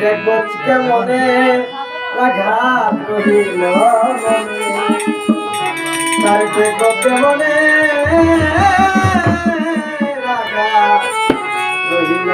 দেখব কেমনে আঘাত করিল তার দেখব কেমনে আঘাত রহিল